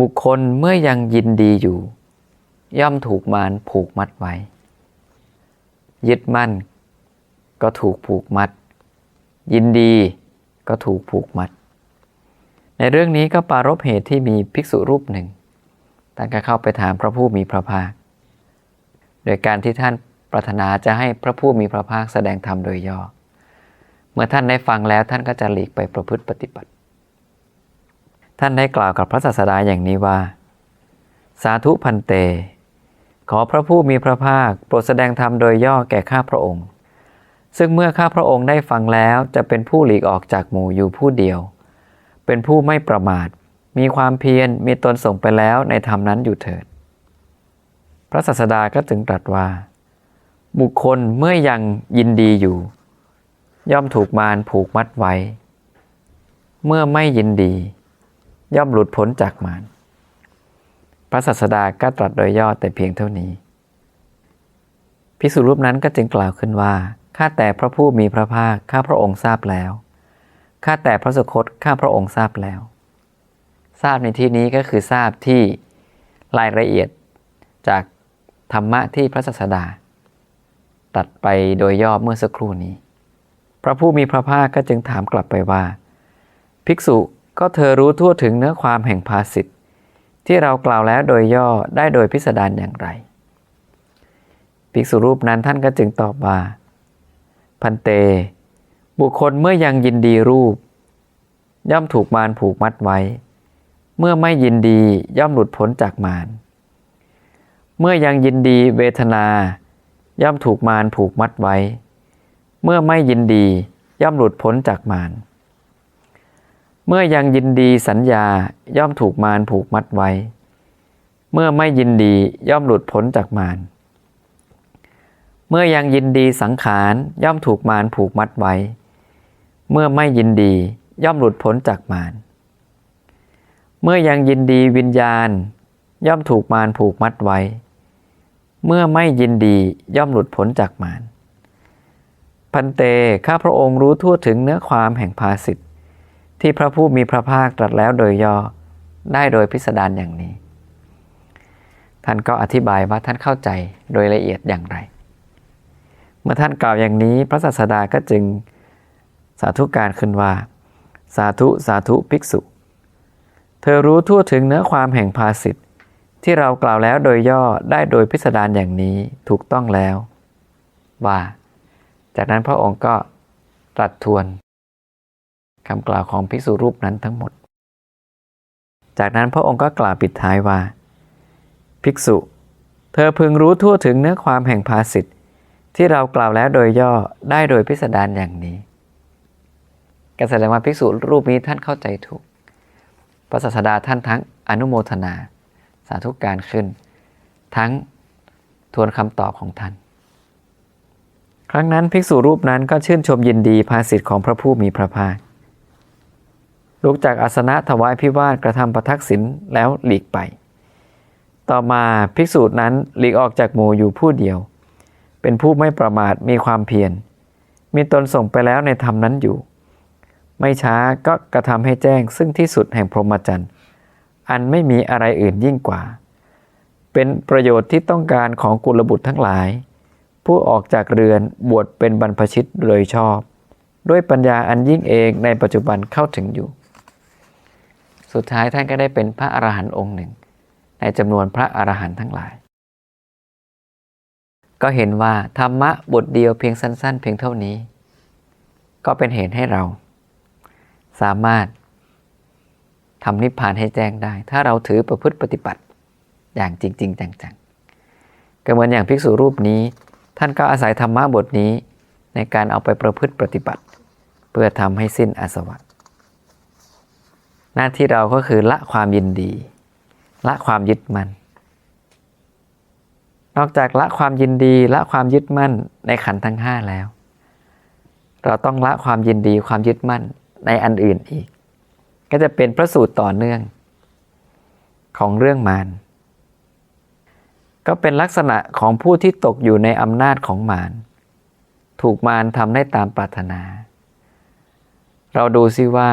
บุคคลเมื่อยังยินดีอยู่ ย่อมถูกมารผูกมัดไว้ ยึดมั่น ก็ถูกผูกมัด ยินดีก็ถูกผูกมัด ในเรื่องนี้ก็ปารบเหตุที่มีภิกษุรูปหนึ่งท่านก็เข้าไปถามพระผู้มีพระภาค โดยการที่ท่านปรารถนาจะให้พระผู้มีพระภาคแสดงธรรมโดยย่อ เมื่อท่านได้ฟังแล้วท่านก็จะหลีกไปประพฤติปฏิบัติ ท่านได้กล่าวกับพระศาสดาอย่างนี้ว่า สาธุพันเต ขอพระผู้มีพระภาคโปรดแสดงธรรมโดยย่อแก่ข้าพระองค์ ซึ่งเมื่อข้าพระองค์ได้ฟังแล้วจะเป็นผู้หลีกออกจากหมู่อยู่ผู้เดียว เป็นผู้ไม่ประมาท มีความเพียรมีตนส่งไปแล้วในธรรมนั้นอยู่เถิด พระศาสดาก็จึงตรัสว่า บุคคลเมื่อยังยินดีอยู่ ย่อมถูกมารผูกมัดไว้ เมื่อไม่ยินดี ย่อมหลุดพ้นจากมารพระศาสดาก็ตรัสโดยย่อแต่เพียงเท่านี้ ภิกษุรูปนั้นก็จึงกล่าวขึ้นว่า ข้าแต่พระผู้มีพระภาค ข้าพระองค์ทราบแล้ว ข้าแต่พระสุคต ข้าพระองค์ทราบแล้ว ทราบในที่นี้ก็คือทราบที่รายละเอียดจากธรรมะที่พระศาสดา ตัดไปโดยย่อเมื่อสักครู่นี้ พระผู้มีพระภาคก็จึงถามกลับไปว่า ภิกษุ ก็เธอรู้ทั่วถึงเนื้อความแห่งภาสิทธิ์ที่เรากล่าวแล้วโดยย่อได้โดยพิสดารอย่างไร ภิกษุรูปนั้นท่านก็จึงตอบว่า พันเต บุคคลเมื่อยังยินดีรูป ย่อมถูกมารผูกมัดไว้ เมื่อไม่ยินดีย่อมหลุดพ้นจากมาร เมื่อยังยินดีเวทนา ย่อมถูกมารผูกมัดไว้ เมื่อไม่ยินดีย่อมหลุดพ้นจากมาร เมื่อยังยินดีสัญญาย่อมถูกมารผูกมัดไว้ เมื่อไม่ยินดีย่อมหลุดพ้นจากมาร เมื่อยังยินดีสังขารย่อมถูกมารผูกมัดไว้ เมื่อไม่ยินดีย่อมหลุดพ้นจากมาร เมื่อยังยินดีวิญญาณ ย่อมถูกมารผูกมัดไว้ เมื่อไม่ยินดีย่อมหลุดพ้นจากมาร พันเต ข้าพระองค์รู้ทั่วถึงเนื้อความแห่งภาสิทธ ที่พระผู้มีพระภาคตรัสแล้วโดยย่อได้โดยพิสดารอย่างนี้ ท่านก็อธิบายว่าท่านเข้าใจโดยละเอียดอย่างไร เมื่อท่านกล่าวอย่างนี้ พระศาสดาก็จึงสาธุการขึ้นว่า สาธุสาธุภิกษุ เธอรู้ทั่วถึงเนื้อความแห่งภาสิทธที่เรากล่าวแล้วโดยย่อได้โดยพิสดารอย่างนี้ถูกต้องแล้ว ว่า จากนั้นพระองค์ก็ตรัสทวน คำกล่าวของภิกษุรูปนั้นทั้งหมด จากนั้นพระองค์ก็กล่าวปิดท้ายว่า ภิกษุ เธอพึงรู้ทั่วถึงเนื้อความแห่งภาสิทธิ์ที่เรากล่าวแล้วโดยย่อได้โดยพิสดารอย่างนี้ก็แสดงว่าภิกษุรูปนี้ท่านเข้าใจถูกพระศาสดาท่านทั้งอนุโมทนา สาธุการขึ้น ทั้งทวนคำตอบของท่าน ครั้งนั้นภิกษุรูปนั้นก็ชื่นชมยินดีภาสิทธิ์ของพระผู้มีพระภาค ลุกจากอาสนะถวายพิวาทกระทำประทักษิณแล้วหลีกไป ต่อมาภิกษุนั้นหลีกออกจากหมู่อยู่ผู้เดียว เป็นผู้ไม่ประมาทมีความเพียร มีตนส่งไปแล้วในธรรมนั้นอยู่ ไม่ช้าก็กระทำให้แจ้งซึ่งที่สุดแห่งพรหมจรรย์ อันไม่มีอะไรอื่นยิ่งกว่า เป็นประโยชน์ที่ต้องการของกุลบุตรทั้งหลาย ผู้ออกจากเรือนบวชเป็นบรรพชิตโดยชอบ ด้วยปัญญาอันยิ่งเองในปัจจุบันเข้าถึงอยู่ สุดท้ายท่านก็ได้เป็นพระอรหันต์องค์หนึ่ง ในจำนวนพระอรหันต์ทั้งหลาย ก็เห็นว่าธรรมะบทเดียวเพียงสั้น ๆ เพียงเท่านี้ ก็เป็นเหตุให้เรา สามารถทำนิพพานให้แจ้งได้ ถ้าเราถือประพฤติปฏิบัติอย่างจริง ๆ จังๆก็เหมือนอย่างภิกษุรูปนี้ ท่านก็อาศัยธรรมะบทนี้ในการเอาไปประพฤติปฏิบัติ เพื่อทำให้สิ้นอาสวะ หน้าที่เราก็คือละความยินดี ละความยึดมัน่นนอกจากละความยินดีละความยึดมั่นในขันทั้งห้าแล้ว เราต้องละความยินดีความยึดมั่นในอันอื่นอีก ก็จะเป็นพระสูตรต่อเนื่องของเรื่องมารก็เป็นลักษณะของผู้ที่ตกอยู่ในอำนาจของมารถูกมารทำได้ตามปรารถนา เราดูซิว่า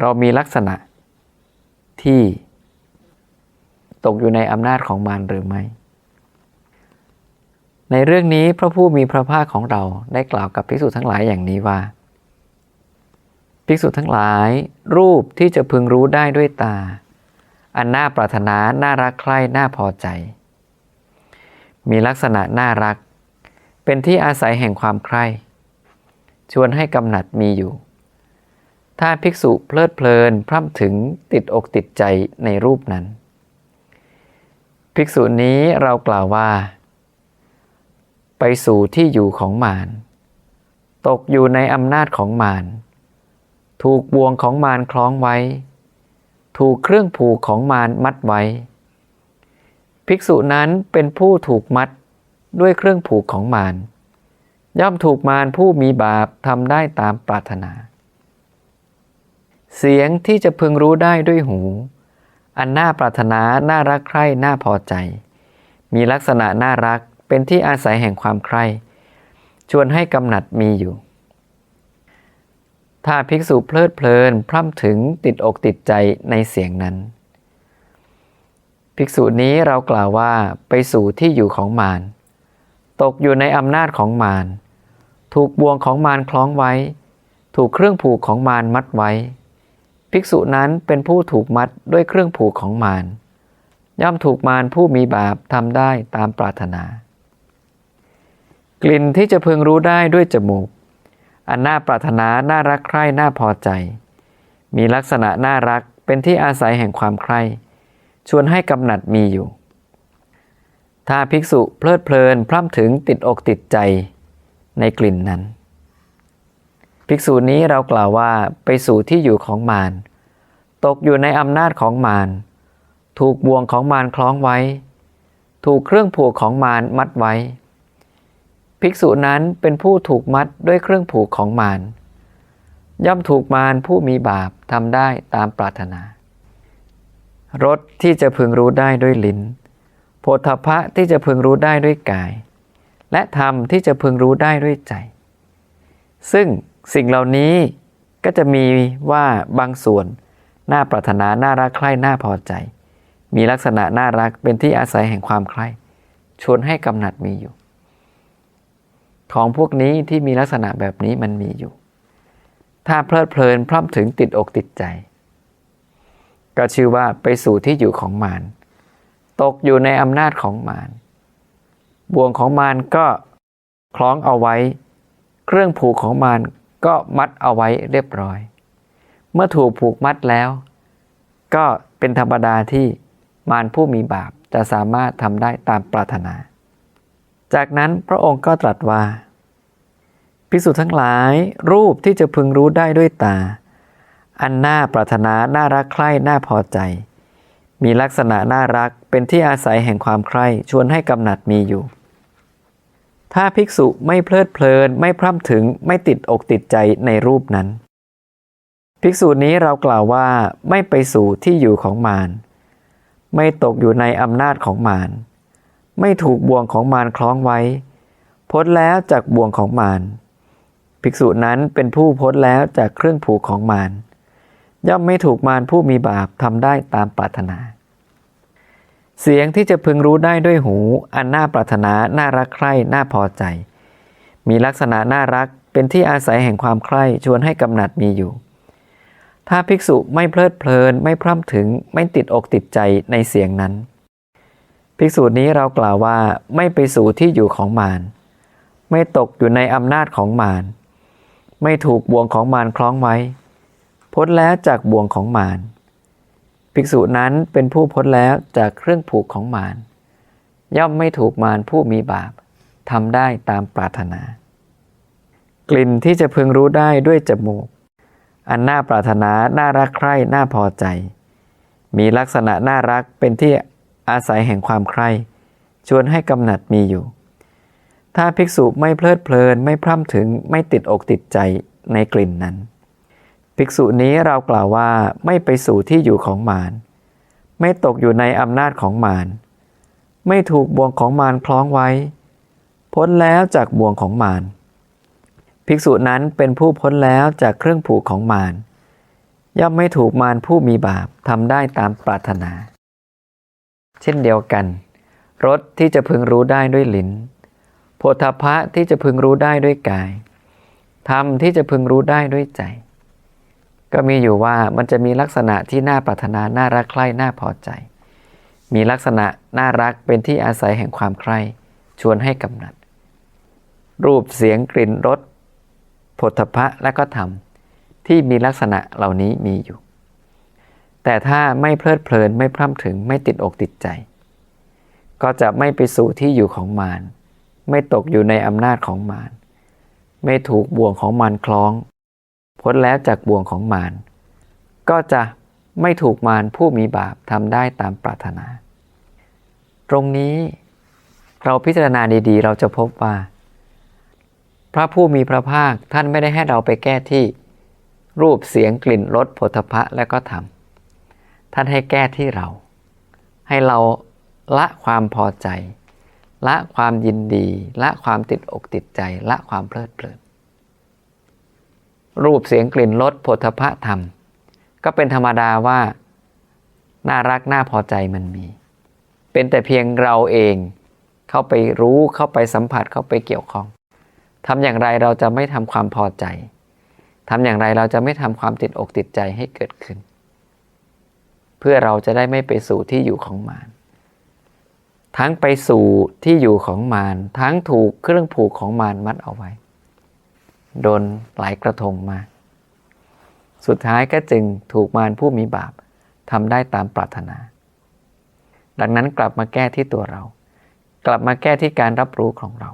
เรามีลักษณะที่ตกอยู่ในอำนาจของมารหรือไม่ ในเรื่องนี้พระผู้มีพระภาคของเราได้กล่าวกับภิกษุทั้งหลายอย่างนี้ว่า ภิกษุทั้งหลายรูปที่จะพึงรู้ได้ด้วยตา อันน่าปรารถนา น่ารักใคร่ น่าพอใจ มีลักษณะน่ารัก เป็นที่อาศัยแห่งความใคร่ ชวนให้กำหนัดมีอยู่ ถ้าภิกษุเพลิดเพลิน พร่ำถึงติดอกติดใจในรูปนั้น ภิกษุนี้เรากล่าวว่า ไปสู่ที่อยู่ของมาร ตกอยู่ในอำนาจของมาร ถูกบ่วงของมารคล้องไว้ ถูกเครื่องผูกของมารมัดไว้ ภิกษุนั้นเป็นผู้ถูกมัดด้วยเครื่องผูกของมารย่อมถูกมารผู้มีบาปทำได้ตามปรารถนา เสียงที่จะพึงรู้ได้ด้วยหู อันน่าปรารถนา น่ารักใคร่ น่าพอใจ มีลักษณะน่ารัก เป็นที่อาศัยแห่งความใคร่ ชวนให้กำหนัดมีอยู่ ถ้าภิกษุเพลิดเพลิน พร่ำถึงติดอกติดใจในเสียงนั้น ภิกษุนี้เรากล่าวว่าไปสู่ที่อยู่ของมาร ตกอยู่ในอำนาจของมาร ถูกบ่วงของมารคล้องไว้ ถูกเครื่องผูกของมารมัดไว้ ภิกษุนั้นเป็นผู้ถูกมัดด้วยเครื่องผูกของมาร ย่อมถูกมารผู้มีบาปทำได้ตามปรารถนา กลิ่นที่จะพึงรู้ได้ด้วยจมูก อันน่าปรารถนาน่ารักใคร่น่าพอใจ มีลักษณะน่ารักเป็นที่อาศัยแห่งความใคร่ ชวนให้กำหนัดมีอยู่ ถ้าภิกษุเพลิดเพลินพร่ำถึงติดอกติดใจในกลิ่นนั้น ภิกษุนี้เรากล่าวว่าไปสู่ที่อยู่ของมาร ตกอยู่ในอำนาจของมาร ถูกบ่วงของมารคล้องไว้ ถูกเครื่องผูกของมารมัดไว้ ภิกษุนั้นเป็นผู้ถูกมัดด้วยเครื่องผูกของมาร ย่อมถูกมารผู้มีบาปทำได้ตามปรารถนารสที่จะพึงรู้ได้ด้วยลิ้น โพธพะที่จะพึงรู้ได้ด้วยกาย และธรรมที่จะพึงรู้ได้ด้วยใจ ซึ่ง สิ่งเหล่านี้ก็จะมีว่าบางส่วนน่าปรารถนาน่ารักใคร่น่าพอใจ มีลักษณะน่ารักเป็นที่อาศัยแห่งความใคร่ชวนให้กำหนัดมีอยู่ ของพวกนี้ที่มีลักษณะแบบนี้มันมีอยู่ ถ้าเพลิดเพลินพร่ำถึงติดอกติดใจ ก็ชื่อว่าไปสู่ที่อยู่ของมารตกอยู่ในอำนาจของมารบ่วงของมารก็คล้องเอาไว้ เครื่องผูกของมาร ก็มัดเอาไว้เรียบร้อย เมื่อถูกผูกมัดแล้ว ก็เป็นธรรมดาที่มารผู้มีบาปจะสามารถทำได้ตามปรารถนา จากนั้นพระองค์ก็ตรัสว่าภิกษุทั้งหลายรูปที่จะพึงรู้ได้ด้วยตา อันน่าปรารถนาน่ารักใคร่น่าพอใจ มีลักษณะน่ารักเป็นที่อาศัยแห่งความใคร่ชวนให้กำหนัดมีอยู่ ถ้าภิกษุไม่เพลิดเพลิน ไม่พร่ำถึงไม่ติดอกติดใจในรูปนั้น ภิกษุนี้เรากล่าวว่าไม่ไปสู่ที่อยู่ของมารไม่ตกอยู่ในอำนาจของมารไม่ถูกบ่วงของมารคล้องไว้ พ้นแล้วจากบ่วงของมารภิกษุนั้นเป็นผู้พ้นแล้วจากเครื่องผูกของมารย่อมไม่ถูกมารผู้มีบาปทำได้ตามปรารถนา เสียงที่จะพึงรู้ได้ด้วยหู อันน่าปรารถนา น่ารักใคร่ น่าพอใจ มีลักษณะน่ารัก เป็นที่อาศัยแห่งความใคร่ ชวนให้กำหนัดมีอยู่ ถ้าภิกษุไม่เพลิดเพลิน ไม่พร่ำถึง ไม่ติดอกติดใจในเสียงนั้น ภิกษุนี้เรากล่าวว่าไม่ไปสู่ที่อยู่ของมาร ไม่ตกอยู่ในอำนาจของมาร ไม่ถูกบ่วงของมารคล้องไว้ พ้นแล้วจากบ่วงของมาร ภิกษุนั้นเป็นผู้พ้นแล้วจากเครื่องผูกของมารย่อมไม่ถูกมารผู้มีบาปทำได้ตามปรารถนา กลิ่นที่จะพึงรู้ได้ด้วยจมูก อันน่าปรารถนาน่ารักใคร่น่าพอใจ มีลักษณะน่ารักเป็นที่อาศัยแห่งความใคร่ชวนให้กำหนัดมีอยู่ ถ้าภิกษุไม่เพลิดเพลินไม่พร่ำถึงไม่ติดอกติดใจในกลิ่นนั้น ภิกษุนี้เรากล่าวว่าไม่ไปสู่ที่อยู่ของมารไม่ตกอยู่ในอำนาจของมารไม่ถูกบ่วงของมารคล้องไว้ พ้นแล้วจากบ่วงของมารภิกษุนั้นเป็นผู้พ้นแล้วจากเครื่องผูกของมารย่อมไม่ถูกมารผู้มีบาปทำได้ตามปรารถนา เช่นเดียวกันรสที่จะพึงรู้ได้ด้วยลิ้นโพธพะที่จะพึงรู้ได้ด้วยกายธรรมที่จะพึงรู้ได้ด้วยใจ ก็มีอยู่ว่ามันจะมีลักษณะที่น่าปรารถนาน่ารักใคร่น่าพอใจ มีลักษณะน่ารักเป็นที่อาศัยแห่งความใคร่ชวนให้กำหนัด รูปเสียงกลิ่นรสผลพะและก็ธรรมที่มีลักษณะเหล่านี้มีอยู่ แต่ถ้าไม่เพลิดเพลินไม่พร่ำถึงไม่ติดอกติดใจ ก็จะไม่ไปสู่ที่อยู่ของมารไม่ตกอยู่ในอำนาจของมารไม่ถูกบ่วงของมารคล้อง พ้นแล้วจากบ่วงของมาร ก็จะไม่ถูกมารผู้มีบาปทำได้ตามปรารถนา ตรงนี้เราพิจารณาดีๆ เราจะพบว่า พระผู้มีพระภาคท่านไม่ได้ให้เราไปแก้ที่รูปเสียงกลิ่นรสผลทพะและก็ธรรมท่านให้แก้ที่เรา ให้เราละความพอใจ ละความยินดี ละความติดอกติดใจ ละความเพลิดเพลิน รูปเสียงกลิ่นรสผลทพะธรรม ก็เป็นธรรมดาว่า น่ารักน่าพอใจมันมี เป็นแต่เพียงเราเองเข้าไปรู้เข้าไปสัมผัสเข้าไปเกี่ยวข้องทำอย่างไรเราจะไม่ทำความพอใจทำอย่างไรเราจะไม่ทำความติดอกติดใจให้เกิดขึ้น เพื่อเราจะได้ไม่ไปสู่ที่อยู่ของมารทั้งไปสู่ที่อยู่ของมารทั้งถูกเครื่องผูกของมารมัดเอาไว้ โดนหลายกระทงมา สุดท้ายก็จึงถูกมารผู้มีบาปทำได้ตามปรารถนา ดังนั้นกลับมาแก้ที่ตัวเรา กลับมาแก้ที่การรับรู้ของเรา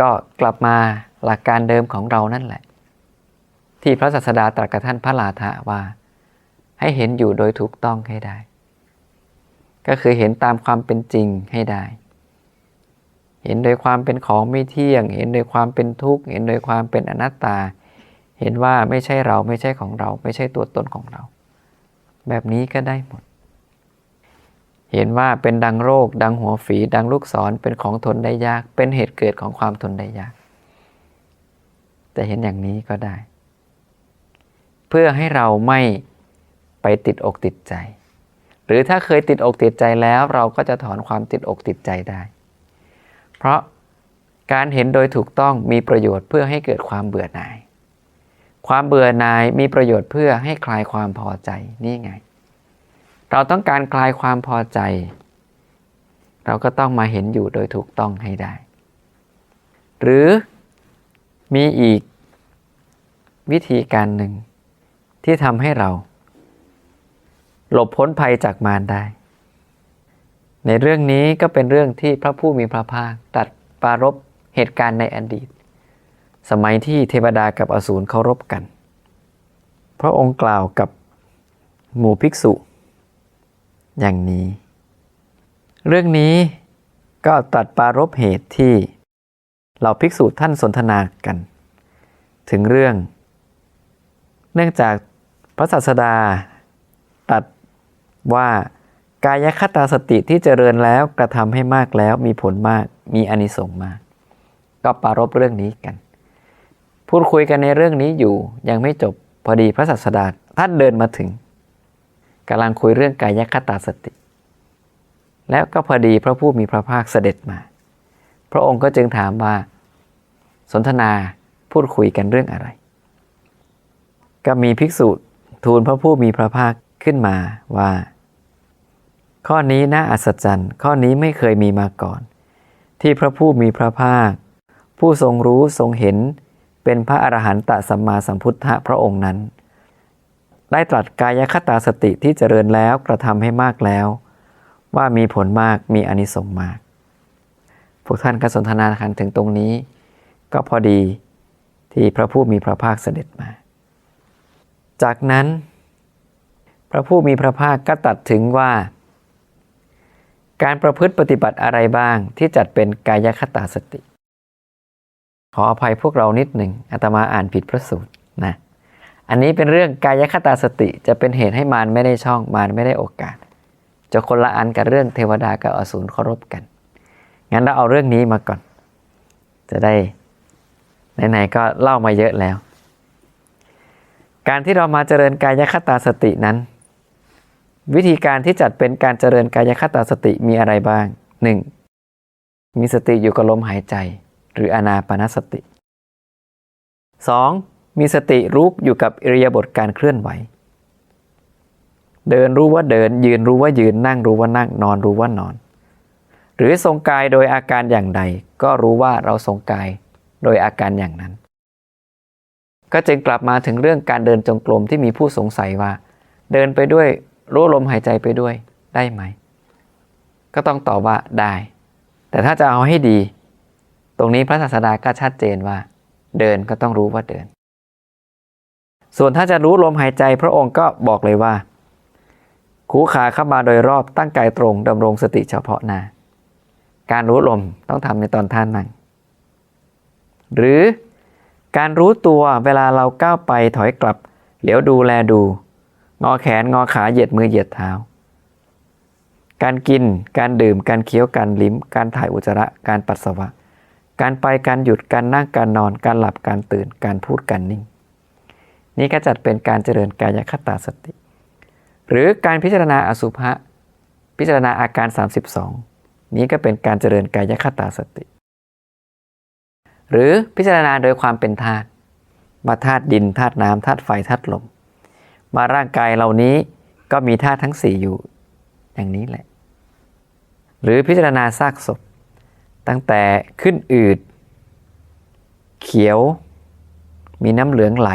ก็กลับมาหลักการเดิมของเรานั่นแหละ ที่พระศาสดาตรัสกับท่านพระลาทะว่า ให้เห็นอยู่โดยถูกต้องให้ได้ ก็คือเห็นตามความเป็นจริงให้ได้ เห็นโดยความเป็นของไม่เที่ยง เห็นโดยความเป็นทุกข์ เห็นโดยความเป็นอนัตตา เห็นว่าไม่ใช่เราไม่ใช่ของเรา ไม่ใช่ตัวตนของเรา แบบนี้ก็ได้หมด เห็นว่าเป็นดังโรค ดังหัวฝี ดังลูกศรเป็นของทนได้ยาก เป็นเหตุเกิดของความทนได้ยาก แต่เห็นอย่างนี้ก็ได้ เพื่อให้เราไม่ไปติดอกติดใจ หรือถ้าเคยติดอกติดใจแล้วเราก็จะถอนความติดอกติดใจได้ เพราะการเห็นโดยถูกต้องมีประโยชน์เพื่อให้เกิดความเบื่อหน่าย ความเบื่อหน่ายมีประโยชน์เพื่อให้คลายความพอใจนี่ไง เราต้องการคลายความพอใจ เราก็ต้องมาเห็นอยู่โดยถูกต้องให้ได้ หรือมีอีกวิธีการหนึ่งที่ทำให้เรา หลบพ้นภัยจากมารได้ ในเรื่องนี้ก็เป็นเรื่องที่พระผู้มีพระภาคตัดปารบเหตุการณ์ในอดีต สมัยที่เทวดากับอสูรเคารพกัน พระองค์กล่าวกับหมู่ภิกษุ อย่างนี้ เรื่องนี้ก็ตัดปารบเหตุที่เหล่าภิกษุท่านสนทนากัน ถึงเรื่อง เนื่องจากพระศาสดาตัดว่า กายคตาสติที่เจริญแล้วกระทำให้มากแล้วมีผลมากมีอนิสงส์มาก ก็ปารบเรื่องนี้กัน พูดคุยกันในเรื่องนี้อยู่ยังไม่จบพอดีพระศาสดาท่านเดินมาถึงกำลังคุยเรื่องกายคตาสติ แล้วก็พอดีพระผู้มีพระภาคเสด็จมา พระองค์ก็จึงถามว่า สนทนาพูดคุยกันเรื่องอะไร ก็มีภิกษุทูลพระผู้มีพระภาคขึ้นมาว่า ข้อนี้น่าอัศจรรย์ ข้อนี้ไม่เคยมีมาก่อน ที่พระผู้มีพระภาค ผู้ทรงรู้ทรงเห็นเป็นพระอรหันตสัมมาสัมพุทธะพระองค์นั้น ได้ตรัสกายคตาสติที่เจริญแล้วกระทำให้มากแล้ว ว่ามีผลมากมีอนิสงส์มาก พวกท่านก็สนทนากันถึงตรงนี้ ก็พอดีที่พระผู้มีพระภาคเสด็จมา จากนั้น พระผู้มีพระภาคก็ตัดถึงว่า การประพฤติปฏิบัติอะไรบ้างที่จัดเป็นกายคตาสติ ขออภัยพวกเรานิดหนึ่งอาตมาอ่านผิดพระสูตรนะอันนี้เป็นเรื่องกายคตาสติจะเป็นเหตุให้มารไม่ได้ช่องมารไม่ได้โอกาส จะคนละอันกับเรื่องเทวดากับอสูรเคารพกัน งั้นเราเอาเรื่องนี้มาก่อน จะได้ไหนๆก็เล่ามาเยอะแล้ว การที่เรามาเจริญกายคตาสตินั้น วิธีการที่จัดเป็นการเจริญกายคตาสติมีอะไรบ้าง 1. มีสติอยู่กับลมหายใจ หรืออนาปานสติ 2. มีสติรู้อยู่กับอิริยาบถการเคลื่อนไหว เดินรู้ว่าเดินยืนรู้ว่ายืนนั่งรู้ว่านั่งนอนรู้ว่านอน หรือทรงกายโดยอาการอย่างใด ก็รู้ว่าเราทรงกายโดยอาการอย่างนั้น ก็จึงกลับมาถึงเรื่องการเดินจงกรมที่มีผู้สงสัยว่า เดินไปด้วย รู้ลมหายใจไปด้วยได้ไหม ก็ต้องตอบว่าได้ แต่ถ้าจะเอาให้ดี ตรงนี้พระศาสดาก็ชัดเจนว่า เดินก็ต้องรู้ว่าเดิน ส่วนถ้าจะรู้ลมหายใจพระองค์ก็บอกเลยว่า คูขาเข้ามาโดยรอบตั้งกายตรงดำรงสติเฉพาะหน้าการรู้ลมต้องทำในตอนท่านั่ง หรือการรู้ตัวเวลาเราก้าวไปถอยกลับ เหลียวดูแลดู งอแขนงอขาเหยียดมือเหยียดเท้า การกิน การดื่ม การเคี้ยว การลิ้ม การถ่ายอุจจาระ การปัสสาวะ การไป การหยุด การนั่ง การนอน การหลับ การตื่น การพูด การนิ่ง นี่ก็จัดเป็นการเจริญกายคตาสติ หรือการพิจารณาอสุภะ พิจารณาอาการ 32 นี้ก็เป็นการเจริญกายคตาสติ หรือพิจารณาโดยความเป็นธาตุมาธาตุดิน ธาตุน้ำ ธาตุไฟ ธาตุลม มาร่างกายเหล่านี้ก็มีธาตุทั้งสี่อยู่อย่างนี้แหละ หรือพิจารณาซากศพ ตั้งแต่ขึ้นอืด เขียว มีน้ำเหลืองไหล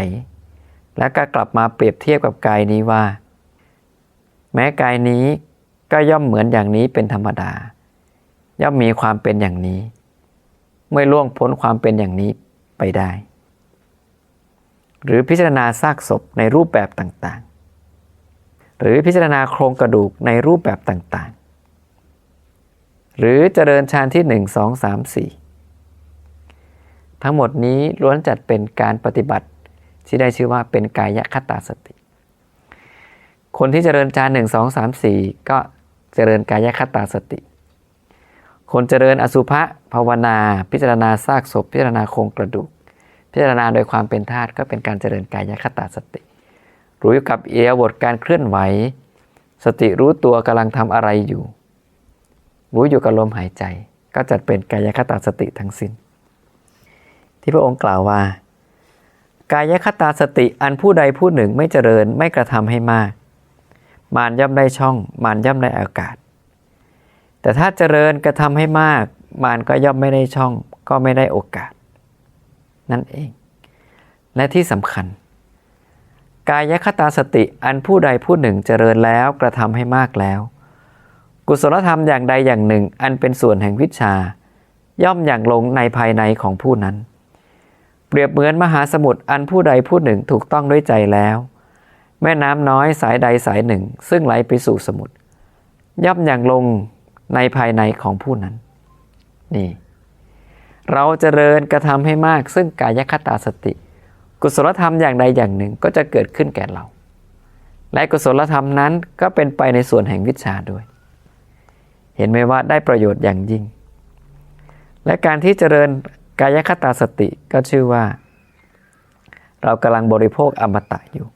แล้วก็กลับมาเปรียบเทียบกับกายนี้ว่า แม้กายนี้ก็ย่อมเหมือนอย่างนี้เป็นธรรมดา ย่อมมีความเป็นอย่างนี้ไม่ล่วงพ้นความเป็นอย่างนี้ไปได้ หรือพิจารณาซากศพในรูปแบบต่างๆ หรือพิจารณาโครงกระดูกในรูปแบบต่างๆ หรือเจริญฌานที่ 1 2 3 4 ทั้งหมดนี้ล้วนจัดเป็นการปฏิบัติที่ได้ชื่อว่าเป็นกายคตาสติ คนที่เจริญฌาน1 2 3 4 ก็เจริญกายคตาสติ คนเจริญอสุภะภาวนา พิจารณาซากศพ พิจารณาโครงกระดูก พิจารณาโดยความเป็นธาตุก็เป็นการเจริญกายคตาสติ รู้อยู่กับเอียบทการเคลื่อนไหว สติรู้ตัวกำลังทำอะไรอยู่ รู้อยู่กับลมหายใจ ก็จัดเป็นกายคตาสติทั้งสิ้น ที่พระองค์กล่าวว่า กายคตาสติอันผู้ใดผู้หนึ่งไม่เจริญไม่กระทำให้มาก มารย่อมได้ช่อง มารย่อมได้อากาศ แต่ถ้าเจริญกระทำให้มาก มารก็ย่อมไม่ได้ช่อง ก็ไม่ได้โอกาส นั่นเอง และที่สำคัญ กายคตาสติอันผู้ใดผู้หนึ่งเจริญแล้วกระทำให้มากแล้ว กุศลธรรมอย่างใดอย่างหนึ่ง อันเป็นส่วนแห่งวิชา ย่อมอย่างลงในภายในของผู้นั้น เปรียบเหมือนมหาสมุทรอันผู้ใดผู้หนึ่งถูกต้องด้วยใจแล้ว แม่น้ำน้อยสายใดสายหนึ่ง ซึ่งไหลไปสู่สมุทรย่อมอย่างลงในภายในของผู้นั้น นี่ เราจเจริญกระทำให้มาก ซึ่งกายคตาสติ กุศลธรรมอย่างใดอย่างหนึ่งก็จะเกิดขึ้นแก่เรา และกุศลธรรมนั้นก็เป็นไปในส่วนแห่งวิชาด้วย เห็นไหมว่าได้ประโยชน์อย่างยิ่ง และการที่เจริญกายคตาสติก็ชื่อว่า เรากำลังบริโภคอมตะอยู่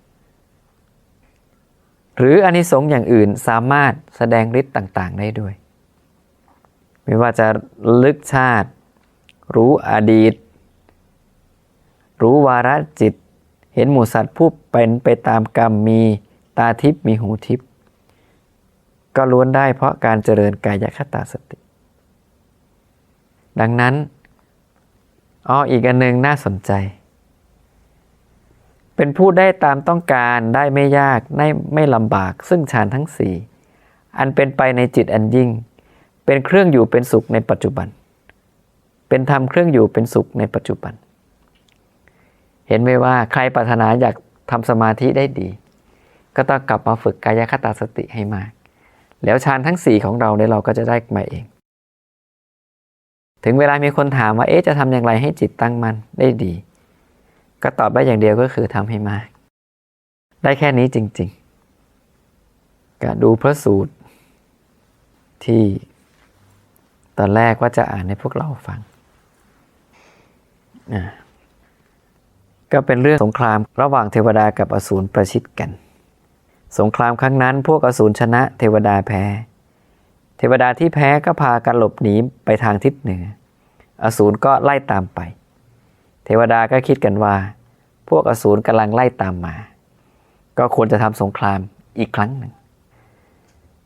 หรืออนิสงส์อย่างอื่นสามารถแสดงฤทธิ์ต่าง ๆ ได้ด้วย ไม่ว่าจะลึกชาติ รู้อดีต รู้วาระจิต เห็นหมูสัตว์ผู้เป็นไปตามกรรมมีตาทิพย์มีหูทิพย์ก็ล้วนได้เพราะการเจริญกายคตาสติ ดังนั้นอ๋ออีกอันหนึงน่าสนใจ เป็นผู้ได้ตามต้องการได้ไม่ยากไม่ไม่ลำบาก ซึ่งฌานทั้งสี่อันเป็นไปในจิตอันยิ่ง เป็นเครื่องอยู่เป็นสุขในปัจจุบัน เป็นธรรมเครื่องอยู่เป็นสุขในปัจจุบัน เห็นไหมว่าใครปรารถนาอยากทำสมาธิได้ดี ก็ต้องกลับมาฝึกกายคตาสติให้มาก แล้วฌานทั้งสี่ของเราเนี่ยเราก็จะได้มาเอง ถึงเวลามีคนถามว่าเอ๊ะจะทำอย่างไรให้จิตตั้งมั่นได้ดี ก็ตอบได้อย่างเดียวก็คือทำให้มาก ได้แค่นี้จริง ๆก็ดูพระสูตรที่ตอนแรกว่าจะอ่านให้พวกเราฟัง ก็เป็นเรื่องสงครามระหว่างเทวดากับอสูรประชิดกัน สงครามครั้งนั้นพวกอสูรชนะเทวดาแพ้ เทวดาที่แพ้ก็พากันหลบหนีไปทางทิศเหนือ อสูรก็ไล่ตามไป เทวดาก็คิดกันว่า พวกอสูรกำลังไล่ตามมา ก็ควรจะทำสงครามอีกครั้งหนึ่ง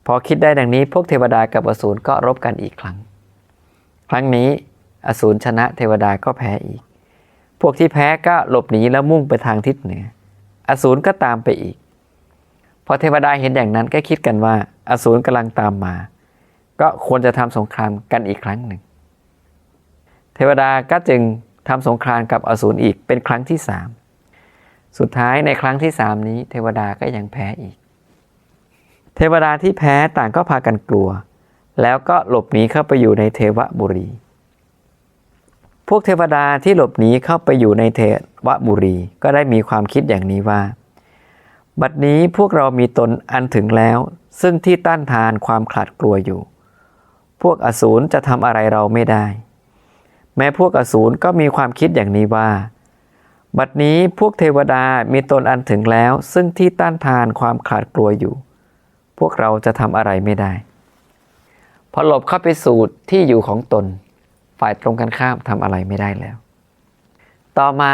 พอคิดได้ดังนี้พวกเทวดากับอสูรก็รบกันอีกครั้ง ครั้งนี้อสูรชนะเทวดาก็แพ้อีก พวกที่แพ้ก็หลบหนีแล้วมุ่งไปทางทิศเหนือ อสูรก็ตามไปอีก พอเทวดาเห็นอย่างนั้นก็คิดกันว่า อสูรกำลังตามมา ก็ควรจะทำสงครามกันอีกครั้งหนึ่ง เทวดาก็จึงทำสงครามกับอสูรอีกเป็นครั้งที่สามสุดท้ายในครั้งที่สามนี้ เทวดาก็ยังแพ้อีก เทวดาที่แพ้ต่างก็พากันกลัว แล้วก็หลบหนีเข้าไปอยู่ในเทวบุรี พวกเทวดาที่หลบหนีเข้าไปอยู่ในเทวบุรีก็ได้มีความคิดอย่างนี้ว่า บัดนี้พวกเรามีตนอันถึงแล้ว ซึ่งที่ต้านทานความขลาดกลัวอยู่ พวกอสูรจะทำอะไรเราไม่ได้ แม้พวกอสูรก็มีความคิดอย่างนี้ว่า บัดนี้พวกเทวดามีตนอันถึงแล้ว ซึ่งที่ต้านทานความขลาดกลัวอยู่ พวกเราจะทำอะไรไม่ได้ พอหลบเข้าไปสู่ที่อยู่ของตน ฝ่ายตรงกันข้ามทำอะไรไม่ได้แล้ว ต่อมา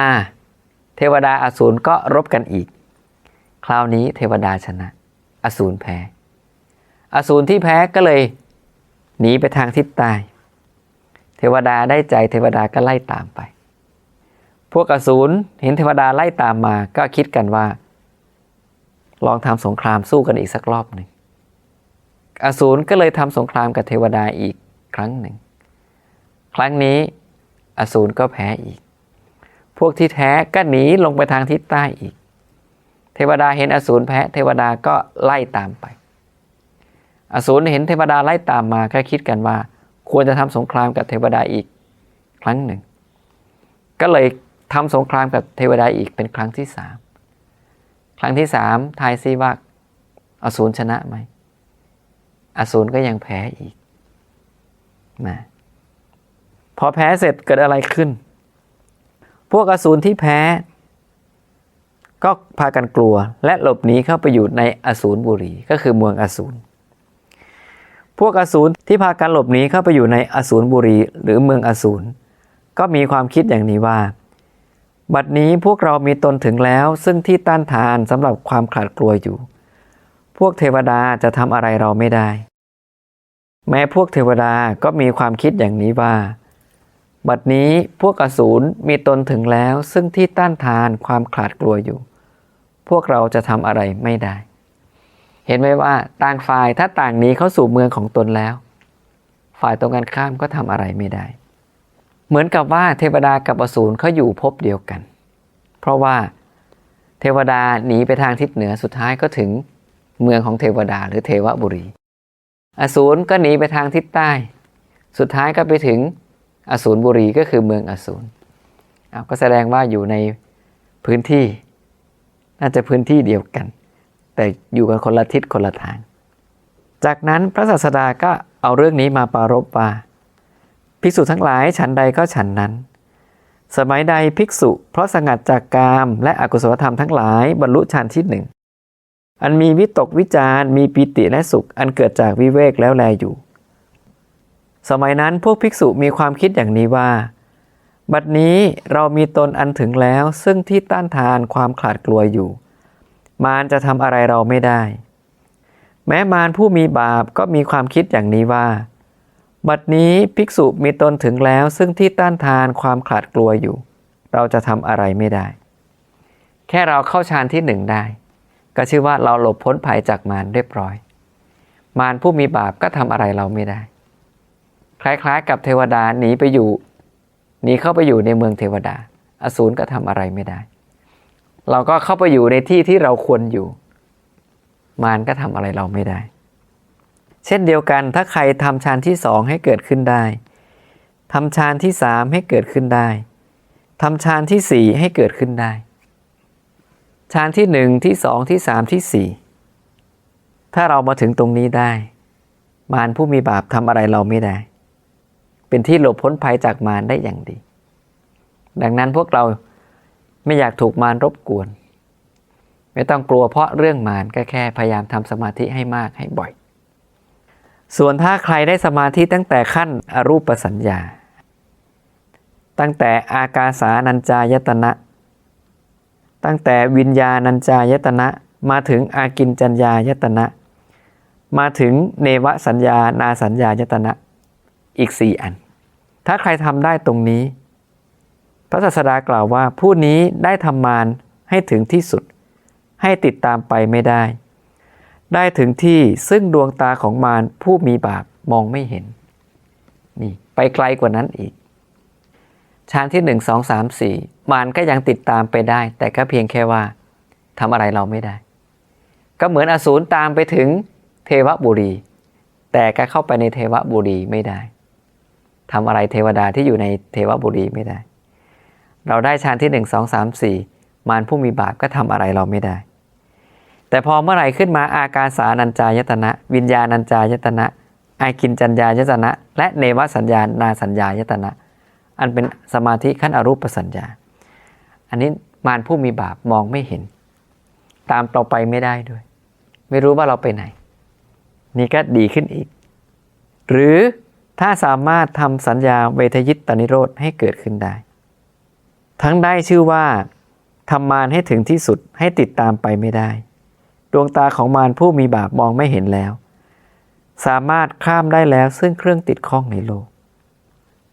เทวดาอสูรก็รบกันอีก คราวนี้เทวดาชนะ อสูรแพ้ อสูรที่แพ้ก็เลยหนีไปทางทิศใต้เทวดาได้ใจเทวดาก็ไล่ตามไป พวกอสูรเห็นเทวดาไล่ตามมาก็คิดกันว่า ลองทำสงครามสู้กันอีกสักรอบหนึ่งอสูรก็เลยทำสงครามกับเทวดาอีกครั้งหนึ่ง ครั้งนี้อสูรก็แพ้อีก พวกที่แท้ก็หนีลงไปทางทิศใต้อีก เทวดาเห็นอสูรแพ้ เทวดาก็ไล่ตามไป อสูรเห็นเทวดาไล่ตามมาก็คิดกันว่า ควรจะทำสงครามกับเทวดาอีกครั้งหนึ่ง ก็เลยทำสงครามกับเทวดาอีกเป็นครั้งที่สามครั้งที่สามทายซิว่าอสูรชนะไหมอสูรก็ยังแพ้อีกนะ พอแพ้เสร็จเกิดอะไรขึ้น พวกอสูรที่แพ้ ก็พากันกลัวและหลบหนีเข้าไปอยู่ในอสูรบุรีก็คือเมืองอสูรพวกอสูรที่พากันหลบหนีเข้าไปอยู่ในอสูรบุรีหรือเมืองอสูรก็มีความคิดอย่างนี้ว่า บัดนี้พวกเรามีตนถึงแล้วซึ่งที่ต้านทานสำหรับความขลาดกลัวอยู่ พวกเทวดาจะทำอะไรเราไม่ได้ แม้พวกเทวดาก็มีความคิดอย่างนี้ว่า บัดนี้พวกอสูรมีตนถึงแล้วซึ่งที่ต้านทานความขลาดกลัวอยู่ พวกเราจะทำอะไรไม่ได้ เห็นไหมว่าต่างฝ่ายถ้าต่างหนีเข้าสู่เมืองของตนแล้ว ฝ่ายตรงกันข้ามก็ทำอะไรไม่ได้ เหมือนกับว่าเทวดากับอสูรเขาอยู่ภพเดียวกัน เพราะว่าเทวดาหนีไปทางทิศเหนือสุดท้ายก็ถึงเมืองของเทวดาหรือเทวบุรี อสูรก็หนีไปทางทิศใต้ สุดท้ายก็ไปถึง อสูรบุรีก็คือเมืองอสูรก็แสดงว่าอยู่ในพื้นที่ น่าจะพื้นที่เดียวกัน แต่อยู่กันคนละทิศคนละทาง จากนั้นพระศาสดาก็เอาเรื่องนี้มาปรารบว่าภิกษุทั้งหลายฉันใดก็ฉันนั้น สมัยใดภิกษุ เพราะสงัดจากกามและอกุศลธรรมทั้งหลายบรรลุฌานที่หนึ่งอันมีวิตกวิจารมีปิติและสุข อันเกิดจากวิเวกแล้วแลอยู่ สมัยนั้นพวกภิกษุมีความคิดอย่างนี้ว่า บัดนี้เรามีตนอันถึงแล้วซึ่งที่ต้านทานความขลาดกลัวอยู่ มารจะทำอะไรเราไม่ได้ แม้มารผู้มีบาปก็มีความคิดอย่างนี้ว่า บัดนี้ภิกษุมีตนถึงแล้วซึ่งที่ต้านทานความขลาดกลัวอยู่ เราจะทำอะไรไม่ได้ แค่เราเข้าฌานที่หนึ่งได้ ก็ชื่อว่าเราหลบพ้นภัยจากมารเรียบร้อย มารผู้มีบาปก็ทำอะไรเราไม่ได้ คล้ายๆ กับเทวดาหนีไปอยู่หนีเข้าไปอยู่ในเมืองเทวดา อสูรก็ทำอะไรไม่ได้ เราก็เข้าไปอยู่ในที่ที่เราควรอยู่ มารก็ทำอะไรเราไม่ได้ เช่นเดียวกันถ้าใครทำฌานที่สองให้เกิดขึ้นได้ทำฌานที่สามให้เกิดขึ้นได้ทำฌานที่สี่ให้เกิดขึ้นได้ฌานที่หนึ่งที่สองที่สามที่สี่ถ้าเรามาถึงตรงนี้ได้ มารผู้มีบาปทำอะไรเราไม่ได้ เป็นที่หลบพ้นภัยจากมารได้อย่างดี ดังนั้นพวกเราไม่อยากถูกมารรบกวน ไม่ต้องกลัวเพราะเรื่องมารก็แค่พยายามทำสมาธิให้มากให้บ่อย ส่วนถ้าใครได้สมาธิตั้งแต่ขั้นอรูปสัญญา ตั้งแต่อากาสานัญจายตนะ ตั้งแต่วิญญาณัญจายตนะ มาถึงอากินจัญญายตนะ มาถึงเนวสัญญา นาสัญญายตนะ อีกสี่อัน ถ้าใครทำได้ตรงนี้ พระศาสดากล่าวว่าผู้นี้ได้ทำมารให้ถึงที่สุด ให้ติดตามไปไม่ได้ ได้ถึงที่ซึ่งดวงตาของมารผู้มีบาปมองไม่เห็น นี่ไปไกลกว่านั้นอีกฌานที่หนึ่งสองสามสี่มารก็ยังติดตามไปได้ แต่ก็เพียงแค่ว่าทำอะไรเราไม่ได้ ก็เหมือนอสูรตามไปถึงเทวบุรี แต่ก็เข้าไปในเทวบุรีไม่ได้ ทำอะไรเทวดาที่อยู่ในเทวบุรีไม่ได้ เราได้ฌานที่หนึ่งสองสามสี่มารผู้มีบาปก็ทำอะไรเราไม่ได้ แต่พอเมื่อไหร่ขึ้นมาอาการสานัญจายตนะ วิญญาณัญจายตนะอากินจัญญายตนะ และเนวสัญญานาสัญญายตนะ อันเป็นสมาธิขั้นอรูปสัญญา อันนี้มารผู้มีบาปมองไม่เห็น ตามเราไปไม่ได้ด้วย ไม่รู้ว่าเราไปไหน นี่ก็ดีขึ้นอีก หรือ ถ้าสามารถทำสัญญาเวทยิตตนิโรธให้เกิดขึ้นได้ ทั้งได้ชื่อว่าทำมารให้ถึงที่สุดให้ติดตามไปไม่ได้ ดวงตาของมารผู้มีบาปมองไม่เห็นแล้ว สามารถข้ามได้แล้วซึ่งเครื่องติดข้องในโลก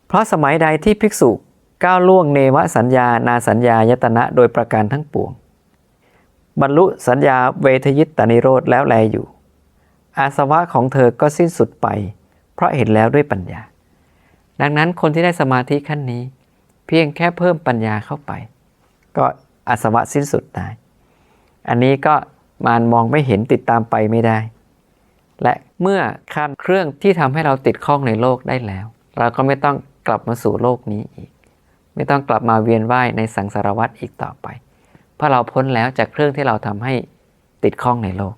เพราะสมัยใดที่ภิกษุก้าวล่วงเนวสัญญานาสัญญายตนะโดยประการทั้งปวง บรรลุสัญญาเวทยิตตนิโรธแล้วแลอยู่ อาสวะของเธอก็สิ้นสุดไป เพราะเห็นแล้วด้วยปัญญา ดังนั้นคนที่ได้สมาธิขั้นนี้ เพียงแค่เพิ่มปัญญาเข้าไป ก็อาสวะสิ้นสุดได้ อันนี้ก็มารมองไม่เห็นติดตามไปไม่ได้ และเมื่อข้ามเครื่องที่ทำให้เราติดข้องในโลกได้แล้ว เราก็ไม่ต้องกลับมาสู่โลกนี้อีก ไม่ต้องกลับมาเวียนว่ายในสังสารวัฏอีกต่อไป เพราะเราพ้นแล้วจากเครื่องที่เราทำให้ติดข้องในโลก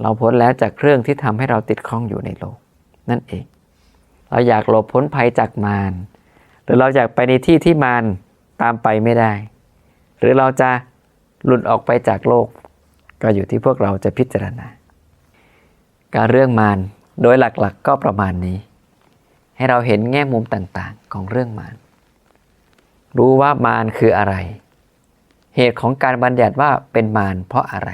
เราพ้นแล้วจากเครื่องที่ทำให้เราติดข้องอยู่ในโลก นั่นเอง เราอยากหลบพ้นภัยจากมารหรือเราอยากไปในที่ที่มารตามไปไม่ได้ หรือเราจะหลุดออกไปจากโลก ก็อยู่ที่พวกเราจะพิจารณา การเรื่องมารโดยหลักๆก็ประมาณนี้ ให้เราเห็นแง่มุมต่างๆของเรื่องมารรู้ว่ามารคืออะไร เหตุของการบัญญัติว่าเป็นมารเพราะอะไร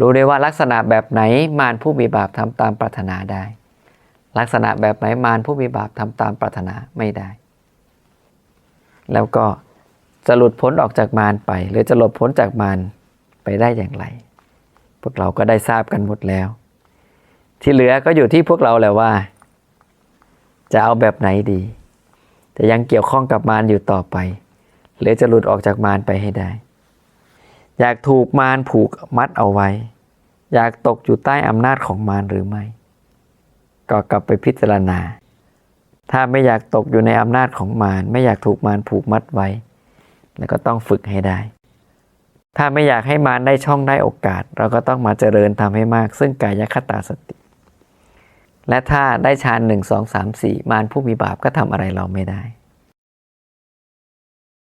รู้ได้ว่าลักษณะแบบไหนมารผู้มีบาปทำตามปรารถนาได้ ลักษณะแบบไหนมารผู้มีบาปทำตามปรารถนาไม่ได้ แล้วก็จะหลุดพ้นออกจากมารไป หรือจะหลบพ้นจากมารไปได้อย่างไร พวกเราก็ได้ทราบกันหมดแล้ว ที่เหลือก็อยู่ที่พวกเราแหละว่า จะเอาแบบไหนดี จะยังเกี่ยวข้องกับมารอยู่ต่อไป หรือจะหลุดออกจากมารไปให้ได้ อยากถูกมารผูกมัดเอาไว้ อยากตกอยู่ใต้อำนาจของมารหรือไม่ ก็กลับไปพิจารณา ถ้าไม่อยากตกอยู่ในอำนาจของมารไม่อยากถูกมารผูกมัดไว้ แล้วก็ต้องฝึกให้ได้ ถ้าไม่อยากให้มารได้ช่องได้โอกาส เราก็ต้องมาเจริญทำให้มาก ซึ่งกายคตาสติ และถ้าได้ฌานหนึ่งสองสามสี่มารผู้มีบาปก็ทำอะไรเราไม่ได้